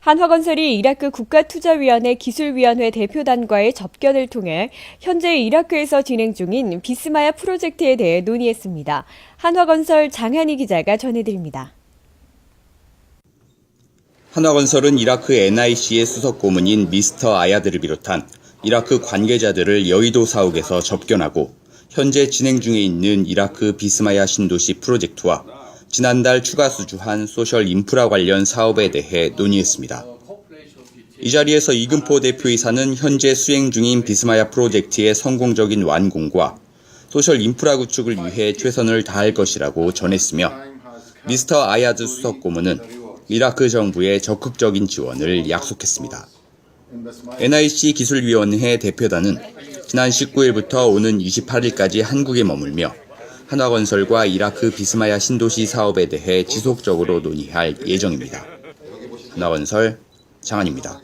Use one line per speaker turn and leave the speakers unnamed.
한화건설이 이라크 국가투자위원회 기술위원회 대표단과의 접견을 통해 현재 이라크에서 진행 중인 비스마야 프로젝트에 대해 논의했습니다. 한화건설 장한희 기자가 전해드립니다.
한화건설은 이라크 NIC의 수석 고문인 미스터 아야드를 비롯한 이라크 관계자들을 여의도 사옥에서 접견하고 현재 진행 중에 있는 이라크 비스마야 신도시 프로젝트와 지난달 추가 수주한 소셜 인프라 관련 사업에 대해 논의했습니다. 이 자리에서 이금포 대표이사는 현재 수행 중인 비스마야 프로젝트의 성공적인 완공과 소셜 인프라 구축을 위해 최선을 다할 것이라고 전했으며 미스터 아야드 수석 고문은 이라크 정부의 적극적인 지원을 약속했습니다. NIC 기술위원회 대표단은 지난 19일부터 오는 28일까지 한국에 머물며 한화건설과 이라크 비스마야 신도시 사업에 대해 지속적으로 논의할 예정입니다. 한화건설 장한입니다.